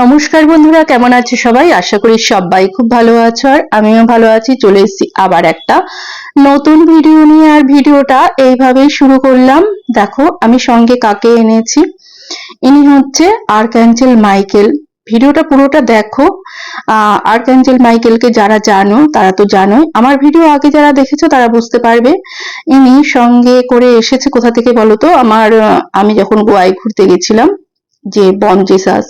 নমস্কার বন্ধুরা, কেমন আছো সবাই? আশা করি সবাই খুব ভালো আছো আর আমিও ভালো আছি। চলে এসেছি আবার একটা নতুন ভিডিও নিয়ে আর ভিডিওটা এইভাবেই শুরু করলাম। দেখো, আমি সঙ্গে কাকে এনেছি? ইনি হচ্ছে আর্কাঞ্জেল মাইকেল ভিডিওটা পুরোটা দেখো। আহ আর্কাঞ্জেল মাইকেলকে যারা জানো, তারা তো জানোই। আমার ভিডিও আগে যারা দেখেছ, তারা বুঝতে পারবে। ইনি সঙ্গে করে এসেছে কোথা থেকে বলো তো? আমার আমি যখন গোয়ায় ঘুরতে গেছিলাম, যে বন জেসাস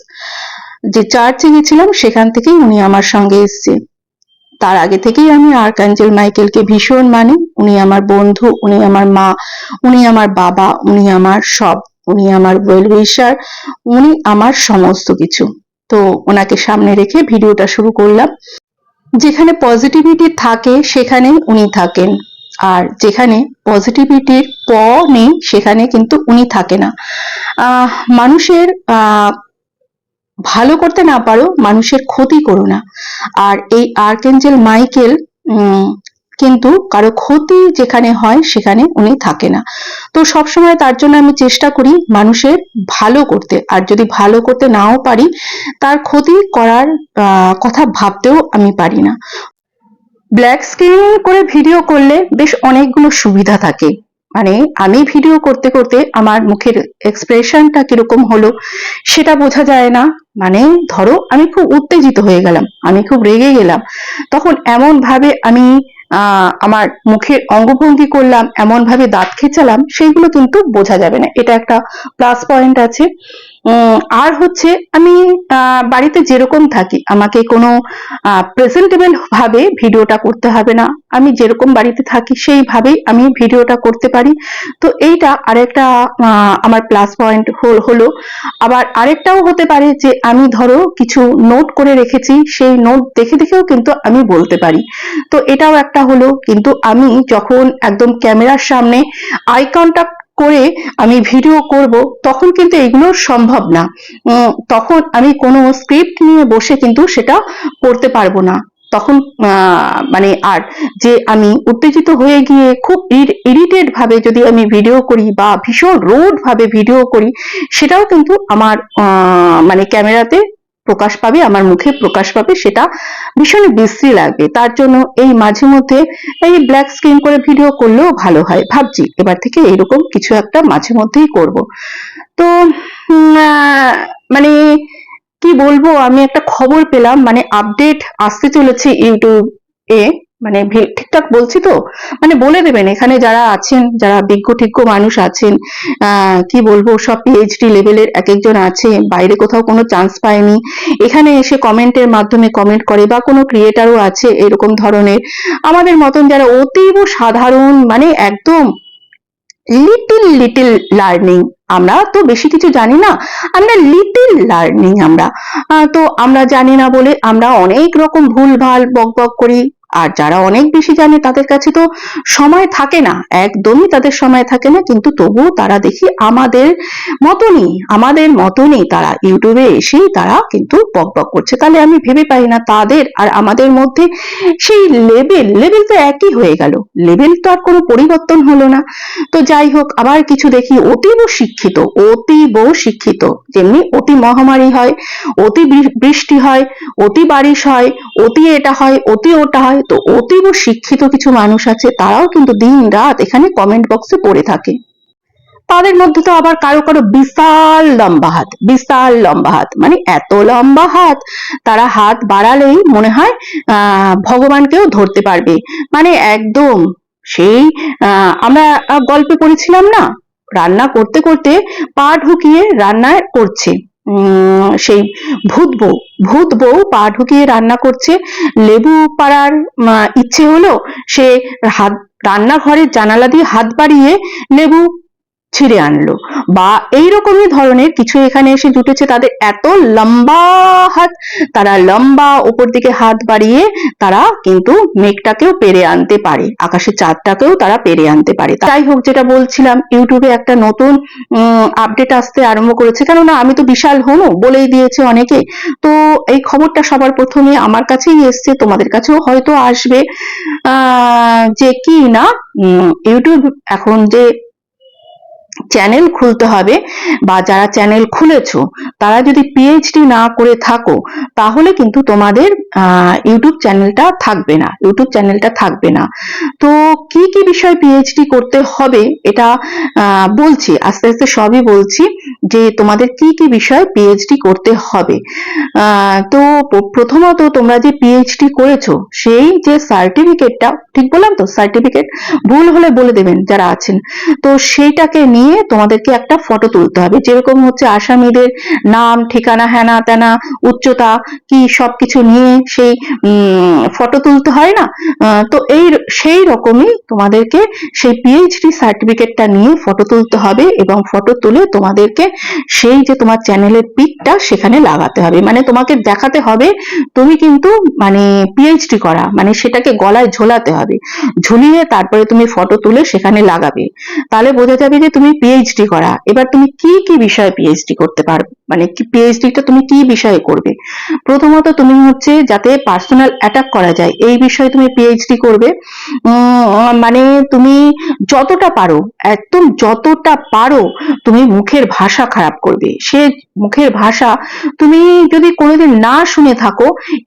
যে চার্চে গেছিলাম, সেখান থেকেই উনি আমার সঙ্গে এসছে তার আগে থেকেই আমি আর্কাঞ্জেল মাইকেলকে ভীষণ মানি। উনি আমার বন্ধু, উনি আমার মা, উনি আমার বাবা, উনি আমার সব, উনি আমার ওয়েল উইশার উনি আমার সমস্ত কিছু। তো ওনাকে সামনে রেখে ভিডিওটা শুরু করলাম। যেখানে পজিটিভিটি থাকে, সেখানেই উনি থাকেন। আর যেখানে পজিটিভিটির প নেই, সেখানে কিন্তু উনি থাকে না। মানুষের ভালো করতে না পারো, মানুষের ক্ষতি করো না। আর এই আর্কেঞ্জেল মাইকেল কিন্তু কারও ক্ষতি যেখানে হয় সেখানে উনি থাকে না। তো সবসময় তার জন্য আমি চেষ্টা করি মানুষের ভালো করতে। আর যদি ভালো করতে নাও পারি, তার ক্ষতি করার কথা ভাবতেও আমি পারি না। ব্ল্যাক স্ক্রিন করে ভিডিও করলে বেশ অনেকগুলো সুবিধা থাকে। মানে আমি ভিডিও করতে করতে আমার মুখের এক্সপ্রেশনটা কীরকম হলো, সেটা বোঝা যায় না। মানে ধরো আমি খুব উত্তেজিত হয়ে গেলাম, আমি খুব রেগে গেলাম। তখন এমন ভাবে আমি আমার মুখের অঙ্গভঙ্গি করলাম এমন ভাবে দাঁত খেচালাম, সেইগুলো কিন্তু বোঝা যাবে না। এটা একটা প্লাস পয়েন্ট আছে। আর হচ্ছে আমি বাড়িতে যেরকম থাকি, আমাকে কোনো প্রেজেন্টেবল ভাবে ভিডিওটা করতে হবে না। আমি যেরকম বাড়িতে থাকি, সেইভাবেই আমি ভিডিওটা করতে পারি। তো এইটা আরেকটা আমার প্লাস পয়েন্ট হলো আবার আরেকটাও হতে পারে যে, আমি ধরো কিছু নোট করে রেখেছি, সেই নোট দেখে দেখেও কিন্তু আমি বলতে পারি। তো এটাও একটা হলো, কিন্তু আমি যখন একদম ক্যামেরার সামনে আই কন্টাক্ট করে আমি ভিডিও করব, তখন কিন্তু এগুলো সম্ভব না। তখন আমি কোনো স্ক্রিপ্ট নিয়ে বসে কিন্তু সেটা করতে পারব না। তখন মানে আর যে আমি উত্তেজিত হয়ে গিয়ে খুব ইরিটেট ভাবে যদি আমি ভিডিও করি বা ভীষণ রোড ভাবে ভিডিও করি, সেটাও কিন্তু আমার মানে ক্যামেরাতে প্রকাশ পাবে, আমার মুখে প্রকাশ পাবে, সেটা ভীষণ বিশ্রী লাগবে। তার জন্য এই মাঝে মধ্যে এই ব্ল্যাক স্ক্রিন করে ভিডিও করলেও ভালো হয়। ভাবছি এবার থেকে এরকম কিছু একটা মাঝে মধ্যেই করব। তো মানে কি বলব, আমি একটা খবর পেলাম মানে আপডেট আসতে চলেছে ইউটিউব এ মানে ঠিকঠাক বলছি তো? মানে বলে দেবেন, এখানে যারা আছেন, যারা বিজ্ঞ ঠিজ্ঞ মানুষ আছেন কি বলব, সব পিএইচডি লেভেলের এক একজন আছে, বাইরে কোথাও কোনো চান্স পায়নি। এখানে এসে কমেন্টের মাধ্যমে কমেন্ট করে বা কোনো ক্রিয়েটারও আছে এরকম ধরনের। আমাদের মতন যারা অতীব সাধারণ মানে একদম লিটিল লিটিল লার্নিং আমরা তো বেশি কিছু জানি না, আমরা লিটিল লার্নিং আমরা। তো আমরা জানি না বলে আমরা অনেক রকম ভুল ভালো বক বক করি আর যারা অনেক বেশি জানে তাদের কাছে তো সময় থাকে না। একদমই তাদের সময় থাকে না, কিন্তু তবুও তারা দেখি আমাদের মতনই আমাদের মতনই তারা ইউটিউবে এসেই তারা কিন্তু বক বক করছে। তাহলে আমি ভেবে পাই না তাদের আর আমাদের মধ্যে সেই লেভেল লেভেল তো একই হয়ে গেল। লেভেল তো আর কোনো পরিবর্তন হলো না। তো যাই হোক, আবার কিছু দেখি, অতীব শিক্ষিত অতীব শিক্ষিত, যেমনি অতি মহামারী হয়, অতি বৃষ্টি হয়, অতি বারিশ হয়, অতি এটা হয়, অতি ওটা হয় তো অতীব শিক্ষিত কিছু মানুষ আছে, তারাও কিন্তু দিন রাত এখানে কমেন্ট বক্সে পড়ে থাকে। তাদের মধ্যে তো আবার কারও কারও বিশাল লম্বা হাত, বিশাল লম্বা হাত। মানে এত লম্বা হাত, তারা হাত বাড়ালেই মনে হয় ভগবানকেও ধরতে পারবে। মানে একদম সেই আমরা গল্পে পড়েছিলাম না? রান্না করতে করতে পা ঢুকিয়ে রান্না করছে। সেই ভূত বউ ভূত বউ পা ঢুকিয়ে রান্না করছে। লেবু পাড়ার ইচ্ছে হলো সে হাত, রান্নাঘরের জানালা দিয়ে হাত বাড়িয়ে লেবু ছিঁড়ে আনলো। বা এইরকমই ধরনের কিছু এখানে এসে জুটেছে তাদের এত লম্বা হাত। তারা লম্বা উপর দিকে হাত বাড়িয়ে তারা কিন্তু মেঘটাকেও পেরে আনতে পারে। আকাশের চাঁদটাকেও তারা পেরে আনতে পারে। যাই হোক, যেটা বলছিলাম, ইউটিউবে একটা নতুন আপডেট আসতে আরম্ভ করেছে। কেননা আমি তো বিশাল হনু, বলেই দিয়েছে অনেকে। তো এই খবরটা সবার প্রথমে আমার কাছেই এসছে, তোমাদের কাছেও হয়তো আসবে। যে কি না ইউটিউব এখন যে চ্যানেল খুলতে হবে বা যারা চ্যানেল খুলেছো, তারা যদি পিএইচডি না করে থাকো, তাহলে কিন্তু তোমাদের ইউটিউব চ্যানেলটা থাকবে না ইউটিউব চ্যানেলটা থাকবে না। তো কি কি বিষয় পিএইচডি করতে হবে এটা বলছি, আস্তে আস্তে সবই বলছি যে তোমাদের কি কি বিষয় পিএইচডি করতে হবে। তো প্রথমত তোমরা যে পিএইচডি করেছ, সেই যে সার্টিফিকেটটা ঠিক বললাম তো? সার্টিফিকেট ভুল হলে বলে দেবেন যারা আছেন। তো সেইটাকে নিয়ে তোমাদেরকে একটা ফটো তুলতে হবে। যেরকম হচ্ছে আসামিদের নাম, ঠিকানা, হ্যানা ত্যানা, উচ্চতা, কি সবকিছু নিয়ে সেই ফটো তুলতে হয় না? তো এই, সেই রকমই তোমাদেরকে সেই পিএইচডি সার্টিফিকেটটা নিয়ে ফটো তুলতে হবে এবং ফটো তুলে তোমাদেরকে সেই যে তোমার চ্যানেলের পিকটা সেখানে লাগাতে হবে। মানে তোমাকে দেখাতে হবে, তুমি কিন্তু মানে পিএইচডি করা মানে সেটাকে গলায় ঝোলাতে হবে। ঝুলিয়ে তারপরে তুমি ফটো তুলে সেখানে লাগাবে। তাহলে বোঝা যাবে যে তুমি পিএইচডি করা। এবার তুমি কি কি বিষয়ে পিএইচডি করতে পারবে মানে কি পিএইচডিটা তুমি কি বিষয়ে করবে? প্রথমত তুমি হচ্ছে যাতে পার্সোনাল অ্যাটাক করা যায়, এই বিষয়ে তুমি পিএইচডি করবে। মানে তুমি যতটা পারো, একদম যতটা পারো তুমি মুখের ভাষা খারাপ করবে। সে মুখের ভাষা তুমি যদি কোনোদিন না শুনে থাকো,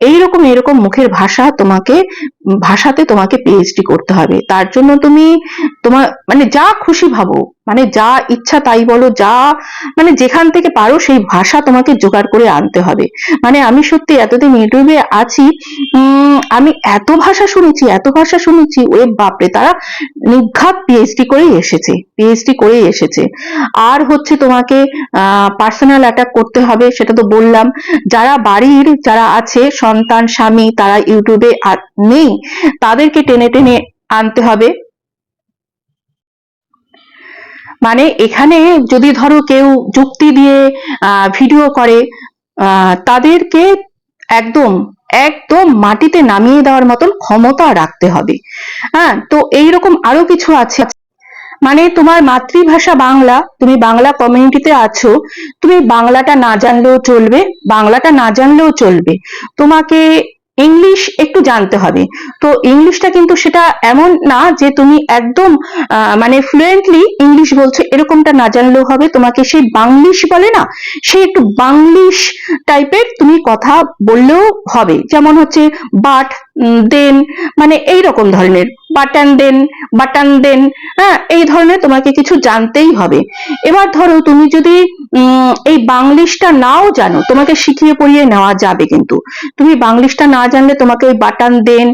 এইরকম এরকম মুখের ভাষা তোমাকে, ভাষাতে তোমাকে পিএইচডি করতে হবে। তার জন্য তুমি তোমার মানে যা খুশি ভাবো। মানে যা ইচ্ছা তাই বলো, যা মানে যেখান থেকে পারো সেই ভাষা তোমাকে জোগাড় করে আনতে হবে। মানে আমি সত্যি এতদিন ইউটিউবে আছি আমি এত ভাষা শুনেছি, এত ভাষা শুনেছি, ওরে বাপরে, তারা নিঘাত পিএইচডি করেই এসেছে পিএইচডি করেই এসেছে। আর হচ্ছে তোমাকে পার্সোনাল অ্যাটাক করতে হবে, সেটা তো বললাম। যারা বাড়ির, যারা আছে, সন্তান, স্বামী, তারা ইউটিউবে নেই, তাদেরকে টেনে টেনে আনতে হবে। মানে এখানে যদি ধরো কেউ যুক্তি দিয়ে ভিডিও করে তাদেরকে একদম একদম মাটিতে নামিয়ে দেওয়ার মতন ক্ষমতা রাখতে হবে। হ্যাঁ তো এইরকম আরও কিছু আছে। মানে তোমার মাতৃভাষা বাংলা, তুমি বাংলা কমিউনিটিতে আছো, তুমি বাংলাটা না জানলেও চলবে, বাংলাটা না জানলেও চলবে। তোমাকে ইংলিশ একটু জানতে হবে। তো ইংলিশটা কিন্তু সেটা এমন না যে তুমি একদম মানে ফ্লুয়েন্টলি ইংলিশ বলছো, এরকমটা না জানলেও হবে। তোমাকে সেই বাংলিশ বলে না, সেই একটু বাংলিশ টাইপের তুমি কথা বললেও হবে। যেমন হচ্ছে বাট দেন মানে এই রকম ধরনের। বাটান দেন বাটান দেন হ্যাঁ এই ধরনের তোমাকে কিছু জানতেই হবে। এবার ধরো তুমি যদি এই বাংলিশটা নাও জানো, তোমাকে শিখিয়ে পড়িয়ে নেওয়া যাবে কিন্তু। তুমি বাংলিশটা না জানলে তোমাকে ওই বাটান, দেন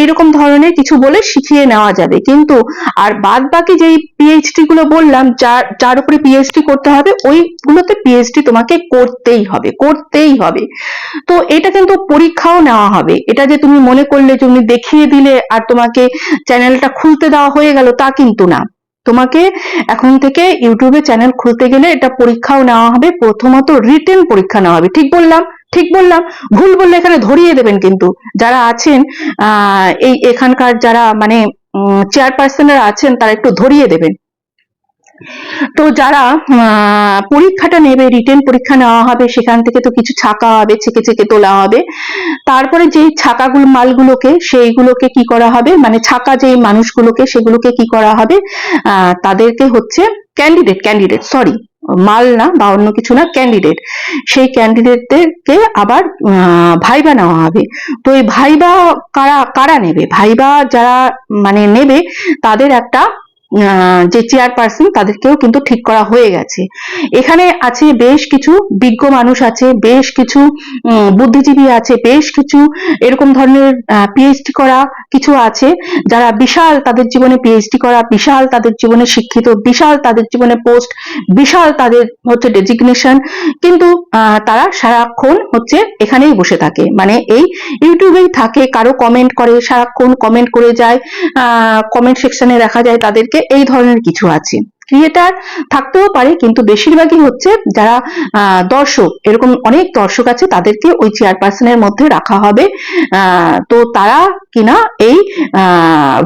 এইরকম ধরনের কিছু বলে শিখিয়ে নেওয়া যাবে। কিন্তু, আর বাদ বাকি যেই পিএইচডি গুলো বললাম, যার যার উপরে পিএইচডি করতে হবে, ওইগুলোতে পিএইচডি তোমাকে করতেই হবে করতেই হবে। তো এটা কিন্তু পরীক্ষাও নেওয়া হবে। এটা যে তুমি মনে করলে তুমি দেখিয়ে দিলে আর তোমাকে চ্যানেলটা খুলতে দেওয়া হয়ে গেল তা কিন্তু না। তোমাকে এখন থেকে ইউটিউবে চ্যানেল খুলতে গেলে এটা পরীক্ষাও নেওয়া হবে, প্রথমত রিটেন পরীক্ষা নেওয়া হবে। ঠিক বললাম ঠিক বললাম। ভুল বললে এখানে ধরিয়ে দেবেন কিন্তু। যারা আছেন এই এখানকার যারা মানে চেয়ারপারসনের আছেন, তারা একটু ধরিয়ে দেবেন। তো যারা পরীক্ষাটা নেবে রিটেন পরীক্ষা নেওয়া হবে, সেখান থেকে তো কিছু ছাকা হবে, ছেকে ছেকে তোলা হবে। তারপরে যেই ছাকাগুলো, মালগুলোকে, সেইগুলোকে কি করা হবে? মানে ছাকা যেই মানুষগুলোকে, সেগুলোকে কি করা হবে? তাদেরকে হচ্ছে ক্যান্ডিডেট ক্যান্ডিডেট সরি মাল না বা অন্য কিছু না ক্যান্ডিডেট সেই ক্যান্ডিডেটদেরকে আবার ভাইবা নেওয়া হবে। তো এই ভাইবা কারা কারা নেবে? ভাইবা যারা মানে নেবে, তাদের একটা যে চেয়ারপারসন তাদেরকেও কিন্তু ঠিক করা হয়ে গেছে। এখানে আছে বেশ কিছু বিজ্ঞ মানুষ আছে, বেশ কিছু বুদ্ধিজীবী আছে, বেশ কিছু এরকম ধরনের পিএইচডি করা কিছু আছে যারা বিশাল তাদের জীবনে পিএইচডি করা, বিশাল তাদের জীবনে শিক্ষিত, বিশাল তাদের জীবনে পোস্ট বিশাল তাদের হচ্ছে ডেজিগনেশন কিন্তু তারা সারাক্ষণ হচ্ছে এখানেই বসে থাকে। মানে এই ইউটিউবেই থাকে, কারও কমেন্ট করে, সারাক্ষণ কমেন্ট করে যায় কমেন্ট সেকশনে দেখা যায় তাদেরকে। এই ধরনের কিছু আছে। ক্রিয়েটার থাকতেও পারে, কিন্তু বেশিরভাগই হচ্ছে যারা দর্শক, এরকম অনেক দর্শক আছে, তাদেরকে ওই চেয়ারপারসনের মধ্যে রাখা হবে তো তারা কিনা এই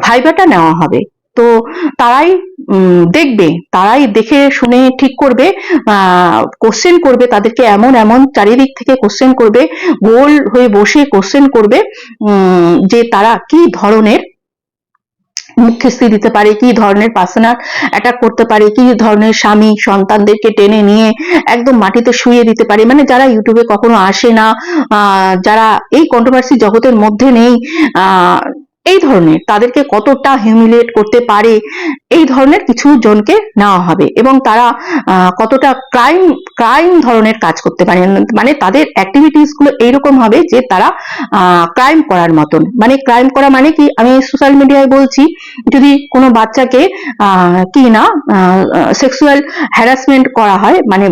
ভাইবাটা নেওয়া হবে। তো তারাই দেখবে, তারাই দেখে শুনে ঠিক করবে কোশ্চেন করবে, তাদেরকে এমন এমন চারিদিক থেকে কোশ্চেন করবে, গোল হয়ে বসে কোশ্চেন করবে যে তারা কি ধরনের মুখ খিস্তি দিতে পারে, কি ধরনের পার্সোনাল অ্যাটাক করতে পারে, কি ধরনের স্বামী সন্তানদেরকে টেনে নিয়ে একদম মাটিতে শুয়ে দিতে পারে। মানে যারা ইউটিউবে কখনো আসে না যারা এই কন্ট্রোভার্সি জগতের মধ্যে নেই এই ধরনের তাদেরকে কতটা হিউমিলিয়েট করতে পারে, এই ধরনের কিছু জনকে নেওয়া হবে এবং তারা কতটা ক্রাইম ক্রাইম ধরনের কাজ করতে পারে। মানে তাদের অ্যাক্টিভিটিসগুলো এইরকম হবে যে তারা ক্রাইম করার মতন। মানে ক্রাইম করা মানে কি? আমি সোশ্যাল মিডিয়ায় বলছি, যদি কোনো বাচ্চাকে কি না সেক্সুয়াল হ্যারাসমেন্ট করা হয় মানে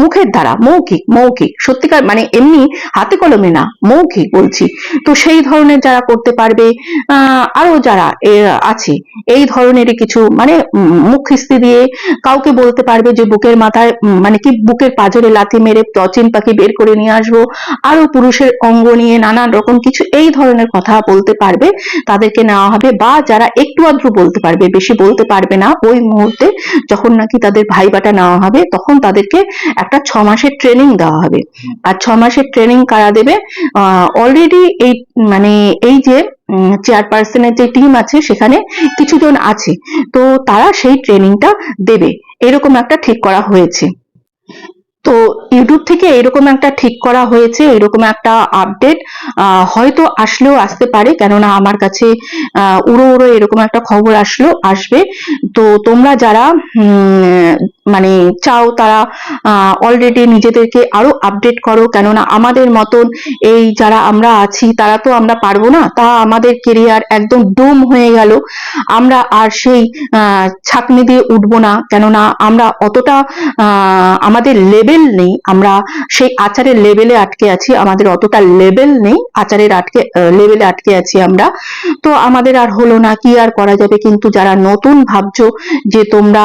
মুখের দ্বারা, মৌখিক মৌখিক, সত্যিকার মানে এমনি হাতে কলমে না, মৌখিক বলছি। তো সেই ধরনের যারা করতে পারবে আরও যারা আছে, এই ধরনেরই কিছু মানে মুখ খিস্তি দিয়ে কাউকে বলতে পারবে যে বুকের মাথায় মানে কি বুকের পাজরে লাথি মেরে চচিন পাখি বের করে নিয়ে আসব আরও পুরুষের অঙ্গ নিয়ে নানান রকম কিছু এই ধরনের কথা বলতে পারবে, তাদেরকে নেওয়া হবে বা যারা একটু আধটু বলতে পারবে, বেশি বলতে পারবে না, ওই মুহূর্তে যখন নাকি তাদের ভাইবাটা নেওয়া হবে, তখন তাদেরকে একটা ছ মাসের ট্রেনিং দেওয়া হবে। আর ছ মাসের ট্রেনিং কারা দেবে? অলরেডি এই মানে এই যে চেয়ারপারসনের যে টিম আছে সেখানে কিছু জন আছে। তো তারা সেই ট্রেনিংটা দেবে। এরকম একটা ঠিক করা হয়েছে। তো ইউটিউব থেকে এরকম একটা ঠিক করা হয়েছে এরকম একটা আপডেট হয়তো আসলেও আসতে পারে। কেননা আমার কাছে আহ, উড়ো উড়ো এরকম একটা খবর আসলো আসবে। তো তোমরা যারা উম, মানে চাও তারা অলরেডি নিজেদেরকে আরও আপডেট করো। কেননা আমাদের মতন এই যারা আমরা আছি, তারা তো আমরা পারব না। তা আমাদের কেরিয়ার একদম ডুম হয়ে গেল। আমরা আর সেই ছাকনি দিয়ে উঠবো না। কেননা আমরা অতটা আমাদের লেভেল নেই। আমরা সেই আচারের লেভেলে আটকে আছি। আমাদের অতটা লেভেল নেই। আচারের আটকে লেভেলে আটকে আছি আমরা। তো আমাদের আর হলো না। কি আর করা যাবে? কিন্তু যারা নতুন ভাবছ যে তোমরা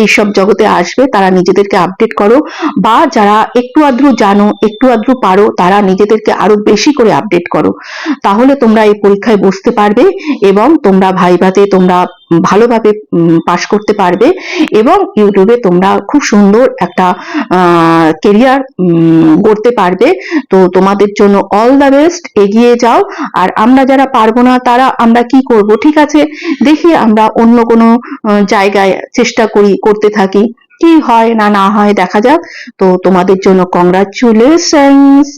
এইসব জগতে আসবে, তারা নিজেদেরকে আপডেট করো, বা যারা একটু আদ্রু জানো, একটু আদ্রু পারো, তারা নিজেদেরকে আরও বেশি করে আপডেট করো। তাহলে তোমরা এই পরীক্ষায় বসতে পারবে এবং তোমরা ভাইভাতে তোমরা ভালোভাবে পাশ করতে পারবে এবং ইউটিউবে তোমরা খুব সুন্দর একটা কেরিয়ার গড়তে পারবে। তো তোমাদের জন্য অল দ্য বেস্ট এগিয়ে যাও। আর আমরা যারা পারব না, তারা আমরা কি করব, ঠিক আছে? দেখি আমরা অন্য কোনো জায়গায় চেষ্টা করি, করতে থাকি। কি হয় না না হয়, দেখা যাক। তো তোমাদের জন্য কংগ্রাচুলেশনস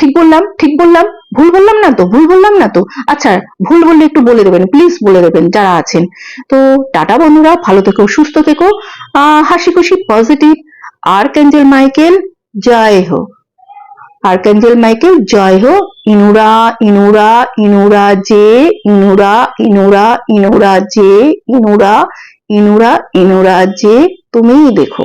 ঠিক বললাম ঠিক বললাম? ভুল বললাম না তো? ভুল বললাম না তো? আচ্ছা ভুল বললে একটু বলে দেবেন প্লিজ বলে দেবেন যারা আছেন। তো, টাটা বন্ধুরা, ভালো থেকো, সুস্থ থেকো। হাসি খুশি পজিটিভ আর্কএঞ্জেল মাইকেল, জয় হো। আর্কএঞ্জেল মাইকেল, জয় হো। ইনুরা ইনুরা ইনুরা জে, ইনুরা ইনুরা ইনুরা জে, ইনুরা ইনুরা ইনুরা জে, তুমিই দেখো।